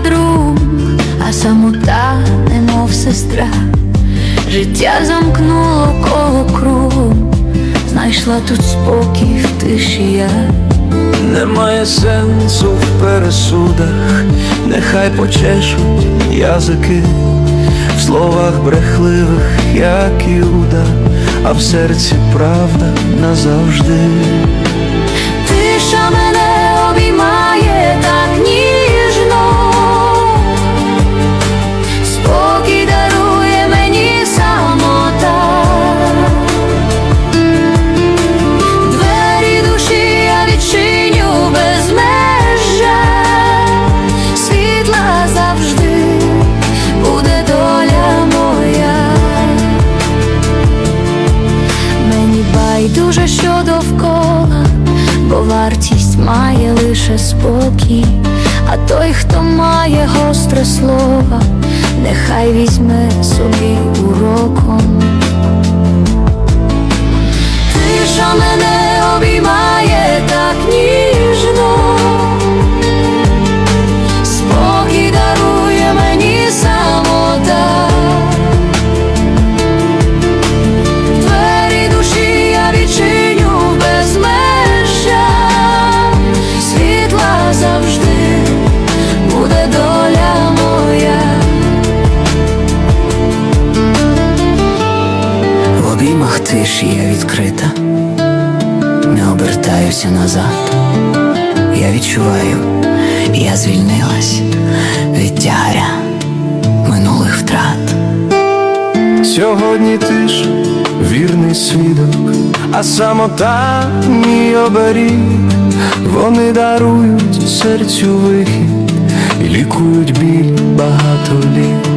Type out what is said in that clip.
друг, а самота, немов сестра. Життя замкнуло коло кругу, знайшла тут спокій в тиші я. Немає сенсу в пересудах, нехай почешуть язики в словах брехливих, як Іуда, а в серці правда назавжди. Вартість має лише спокій, а той, хто має гостре слово, нехай візьме собі уроком. Обіймах тиші я відкрита, не обертаюся назад. Я відчуваю, я звільнилась від тягаря минулих втрат. Сьогодні ти ж вірний свідок, а самота мій оберіг, вони дарують серцю вихід і лікують біль багато літ.